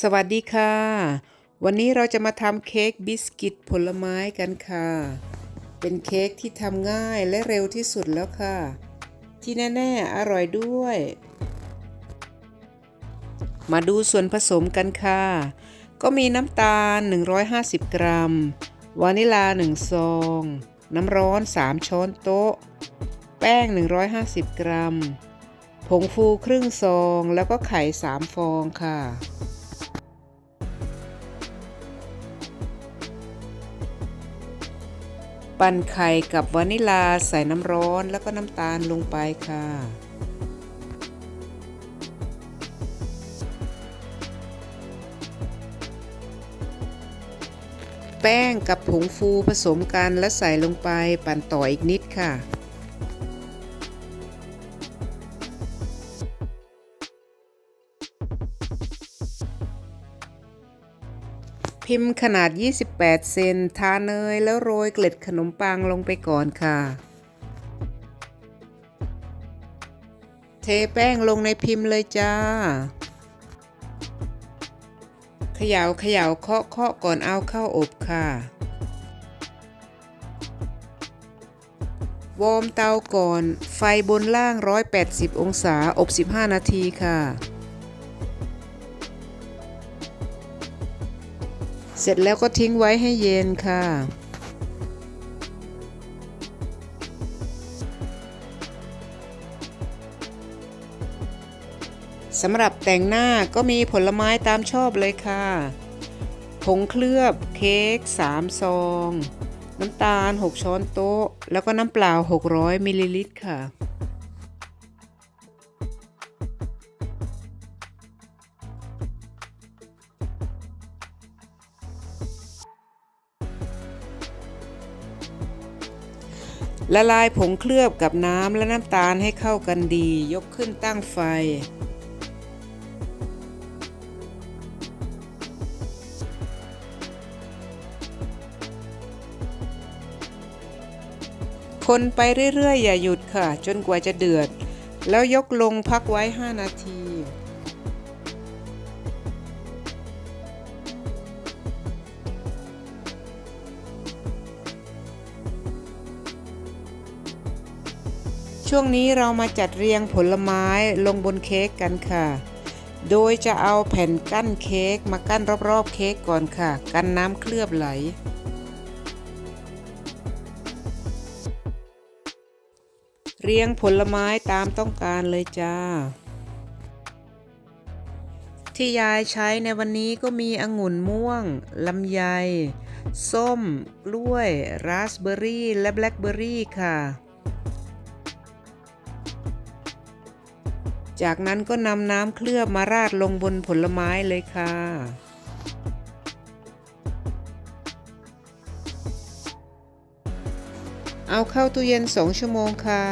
สวัสดีค่ะ วันนี้เราจะมาทำเค้กบิสกิตผลไม้กันค่ะ เป็นเค้กที่ทำง่ายและเร็วที่สุดแล้วค่ะ ที่แน่ๆ อร่อยด้วย มาดูส่วนผสมกันค่ะ ก็มีน้ำตาล 150 กรัม วานิลา 1 ซอง น้ำร้อน 3 ช้อนโต๊ะ แป้ง 150 กรัม ผงฟูครึ่งซอง แล้วก็ไข่ 3 ฟองค่ะ ปั่นไข่กับวานิลาใส่น้ำร้อนแล้วก็น้ำตาลลงไปค่ะ แป้งกับผงฟูผสมกันและใส่ลงไปปั่นต่ออีกนิดค่ะ พิมพ์ขนาด 28 เซน ทาเนยแล้วโรยเกล็ดขนมปังลงไปก่อนค่ะ เทแป้งลงในพิมพ์เลยจ้า เขย่าเขย่าเคาะเคาะก่อนเอาเข้าอบค่ะ วอร์มเตาก่อน ไฟบนล่าง 180 องศา อบ 15 นาทีค่ะ เสร็จแล้วก็ทิ้งไว้ให้เย็นค่ะ สำหรับแต่งหน้าก็มีผลไม้ตามชอบเลยค่ะ ผงเคลือบเค้ก3 ซอง น้ำตาล 6 ช้อนโต๊ะ แล้วก็น้ำเปล่า 600มิลลิลิตรค่ะ ละลายผงเคลือบกับน้ำและน้ำตาลให้เข้ากันดี ยกขึ้นตั้งไฟ คนไปเรื่อยๆ อย่าหยุดค่ะ จนกว่าจะเดือด แล้วยกลงพักไว้ 5 นาที ช่วงนี้เรามาจัดเรียงผลไม้ลงบนเค้กกันค่ะ โดยจะเอาแผ่นกั้นเค้กมากั้นรอบๆเค้กก่อนค่ะ กันน้ำเคลือบไหล เรียงผลไม้ตามต้องการเลยจ้า ที่ยายใช้ในวันนี้ก็มีองุ่นม่วงลำไย ส้ม กล้วย ราสเบอร์รี่ และแบล็คเบอร์รี่ค่ะ จากนั้นก็นำน้ำเคลือบมาราดลงบนผลไม้เลยค่ะ เอาเข้าตู้เย็น 2 ชั่วโมงค่ะ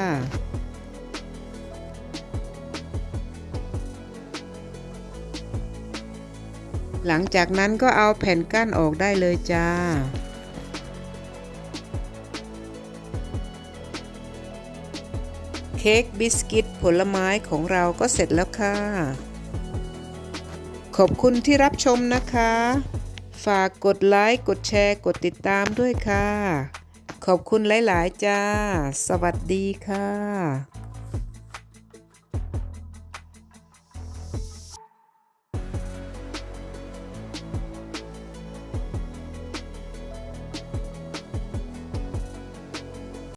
หลังจากนั้นก็เอาแผ่นก้านออกได้เลยจ้า ค้กบิสกิตผลไม้ของเราก็เสร็จแล้วค่ะ ขอบคุณที่รับชมนะคะ ฝากกดไลค์ กดแชร์ กดติดตามด้วยค่ะ ขอบคุณหลาย ๆ จ้า สวัสดีค่ะ